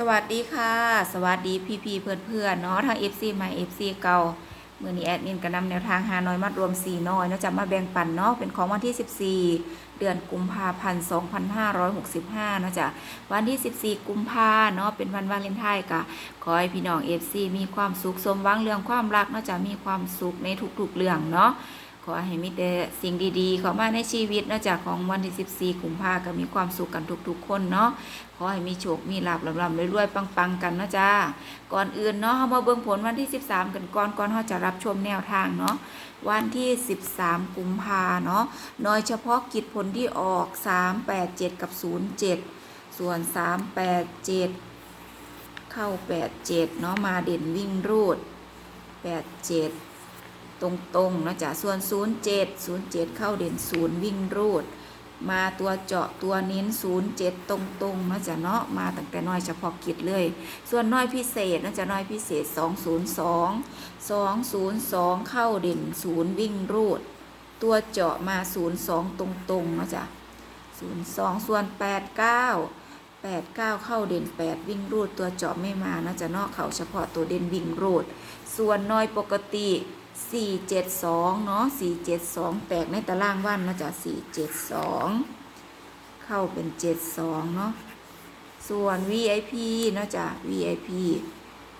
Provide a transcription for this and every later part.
สวัสดีค่ะ สวัสดีพี่พี่เพื่อนเพื่อนๆเนาะทาง FC ใหม่ FC เก่ามือนี้แอดมินก็นำแนวทางหาน้อยมัดรวม4น้อยเนาะจะมาแบ่งปันเนาะเป็นของวันที่ 14 เดือนกุมภาพันธ์2565เนาะจ้ะวันที่ 14 กุมภาเนาะเป็นวันวาเลนไทน์กะขอให้พี่น้อง FC มีความสุขสมหวังเรื่องความรักเนาะจะมีความสุขในทุกๆเรื่องเนาะ อให้มีแต่สิ่งดีๆ เข้ามาในชีวิตเนอกจากของวันที่14กุมภาก็มีความสุขกันทุกๆ คนเนาะขอให้มีโชค มีลาบลำๆรวยๆปังๆ กันเนาะจ้าก่อนอื่นเนาะเฮามาเบิ่งผลวันที่ 13 กันก่อนก่อนเฮาจะรับชมแนวทางเนาะวันที่ 13 กุมภาเนาะโดยเฉพาะกิจผลที่ออก 387 กับ 07 ส่วน 387 เข้า 87 เนาะมาเด่นวิ่งรูด 87 ตรงๆนะจ๊ะส่วน 07 07 เข้าเด่น0วิ่งรูด มาตัวเจาะตัวเน้น 07 ตรงๆนะจ๊ะเนาะมาตั้งแต่น้อยเฉพาะกิจเลย ส่วนน้อยพิเศษนะจ๊ะน้อยพิเศษ 202 202 เข้าเด่น0วิ่งรูด ตัวเจาะมา 02 ตรงๆนะจ๊ะ02 ส่วน 89 89 เข้าเด่น 8 วิ่งรูดตัวเจาะไม่มานะจ๊ะเนาะเขาเฉพาะตัวเด่นวิ่งรูด ส่วนน้อยปกติ 472เนาะ472แตกในตารางวันนะจ๊ะ472เข้าเป็น72เนาะส่วน VIP เนาะจ๊ะ VIP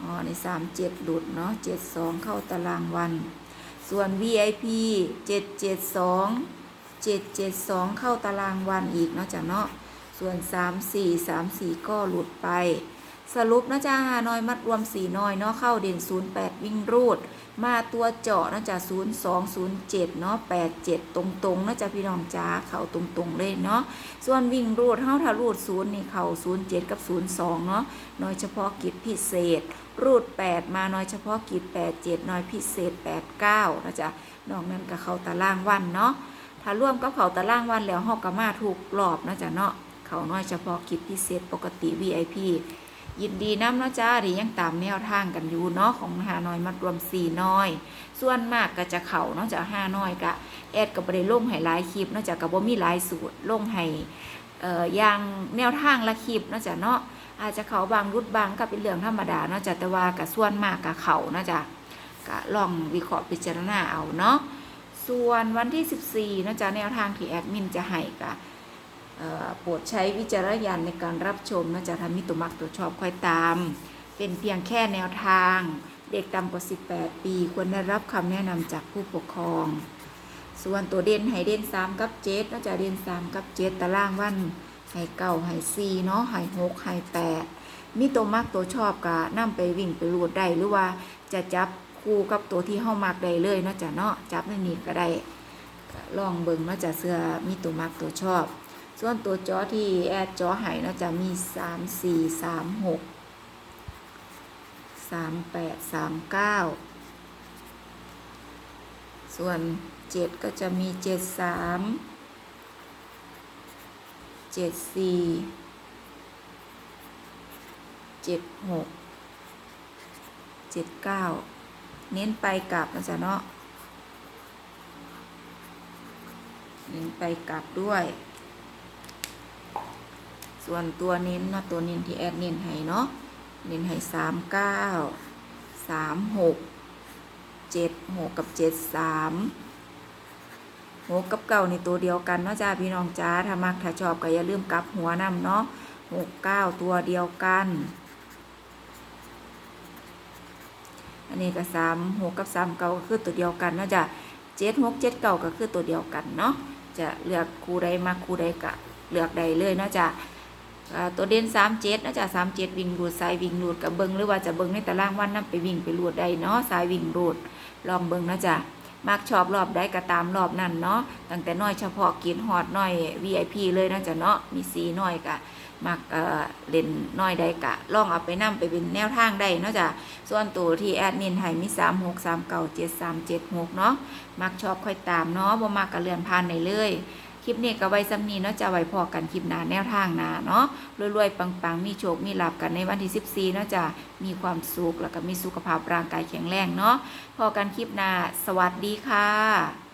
อ๋อใน37หลุดเนาะ72เข้าตารางวัน ส่วน VIP 772 772เข้าตารางวันอีกเนาะจ๊ะเนาะส่วน34 34ก็หลุดไป สรุปนะจ๊ะฮานอยมัดรวม4น้อยเนาะเข้าเด่น 08 วิ่งรูด มาตัวเจาะนะจ๊ะ0207 เนาะ87 ตรงๆนะจ๊ะพี่น้องจ้าเข้าตรงๆเลยเนาะส่วนวิ่งรูดเฮาถ้ารูด0นี่เข้า07 กับ 02 เนาะน้อยเฉพาะกิจพิเศษ รูด 8 มาน้อยเฉพาะกิจ 87 น้อยพิเศษ 89 นะจ๊ะนอกนั้นก็เข้าตารางวันเนาะถ้าร่วมกับเขาตารางวันแล้วเฮาก็มาถูกรอบนะจ๊ะเนาะเขาน้อยเฉพาะกิจพิเศษปกติ VIP ยินดีน้ำเนาะจ้าที่ยังตามแนวทางกันอยู่เนาะของหาน้อยมัดรวมสี่น้อย ส่วนมากก็จะเข่าเนาะจากห้าน้อยกะแอดก็บ่ได้ลงให้หลายคลิปเนาะจากก็บ่มีหลายสูตรล่งให้เอ่ออย่างแนวทางละคลิปเนาะจะเนาะอาจจะเขาบางรุดบางก็เป็นเรื่องธรรมดาเนาะจะแต่ว่าก็ส่วนมากก็เขาเนาะจะก็ลองวิเคราะห์พิจารณาเอาเนาะส่วนวันที่ 14เนาะจะแนวทางที่แอดมินจะให้ก็เอ่อ โปรดใช้วิจารณญาณในการรับชมนะจะทำมิตัวมักตัวชอบค่อยตาม เป็นเพียงแค่แนวทาง เด็กต่ำกว่า 18 ปี ควรได้รับคำแนะนำจากผู้ปกครอง ส่วนตัวเด่นให้เด่น3 กับ7นะจะเด่น3 กับ7ตารางวันให้เก้าให้4เนาะให้6ให้8มีตัวมักตัวชอบกะนำไปวิ่งไปรูดได้หรือว่าจะจับคู่กับตัวที่เฮามักได้เลยเนาะจ้ะเนาะจับในนี้ก็ได้ลองเบิ่งเนาะจ้ะเสื้อมีตัวมักตัวชอบ ส่วนตัวจอที่แอดจอไห้เนาะจะมีสามสี่สามหกสามแปดสามเก้าส่วนเจ็ดก็จะมีเจ็ดสามเจ็ดสี่เจ็ดหกเจ็ดเก้าเน้นไปกลับนะจ๊ะเนาะเน้นไปกลับด้วย ส่วนตัวเน้นเนาะตัวเน้นที่แอดเน้นให้เนาะเน้นให้สามเก้าสามหกเจ็ดหกกับเจ็ดสามหกกับเก้าในตัวเดียวกันเนาะจ้าพี่น้องจ้าถ้ามักถ้าชอบก็อย่าลืมกลับหัวนำเนาะหกเก้าตัวเดียวกัน อันนี้ก็สามหกกับสามเก้าก็คือตัวเดียวกันเนาะจ้ะเจ็ดหกเจ็ดเก้าก็คือตัวเดียวกันเนาะจะเลือกคู่ใดมาคู่ใดก็เลือกใดเลยเนาะจ้ะอ่า ตัวเด่นสามเจ็ดนะจ๊ะสามเจ็ดวิ่งรูดสายวิ่งรูดกับเบิงหรือว่าจะเบิงในตารางวันนั่ไปวิ่งไปรูดได้เนาะสายวิ่งรูดลองเบิงนะจ๊ะมักชอบรอบได้ก็ตามรอบนั่นเนาะตั้งแต่น้อยเฉพาะกินฮอดน้อย VIP เลยนะจ๊ะเนาะมีสีน้อยกะมักเอ่อเล่นน้อยได้กะลองเอาไปนํไปเป็นแนวทางได้เนาะจ๊ะส่วนตัวที่แอดมินให้มีสามหกสามเก้าเจ็ดสามเจ็ดหกเนาะมักชอบค่อยตามเนาะบ่มักก็เลื่อนผ่านได้เลย ลิปนี้ก็ไว้ซ้ำนี้เนาะจะไว้พอกันคลิปหน้าแนวทางหน้าเนาะรวยๆปังๆ มีโชค มีลาบกันในวันที่ 14เนาะจะมีความสุขแล้วก็มีสุขภาพร่างกายแข็งแรงเนาะพอกันคลิปหน้าสวัสดีค่ะ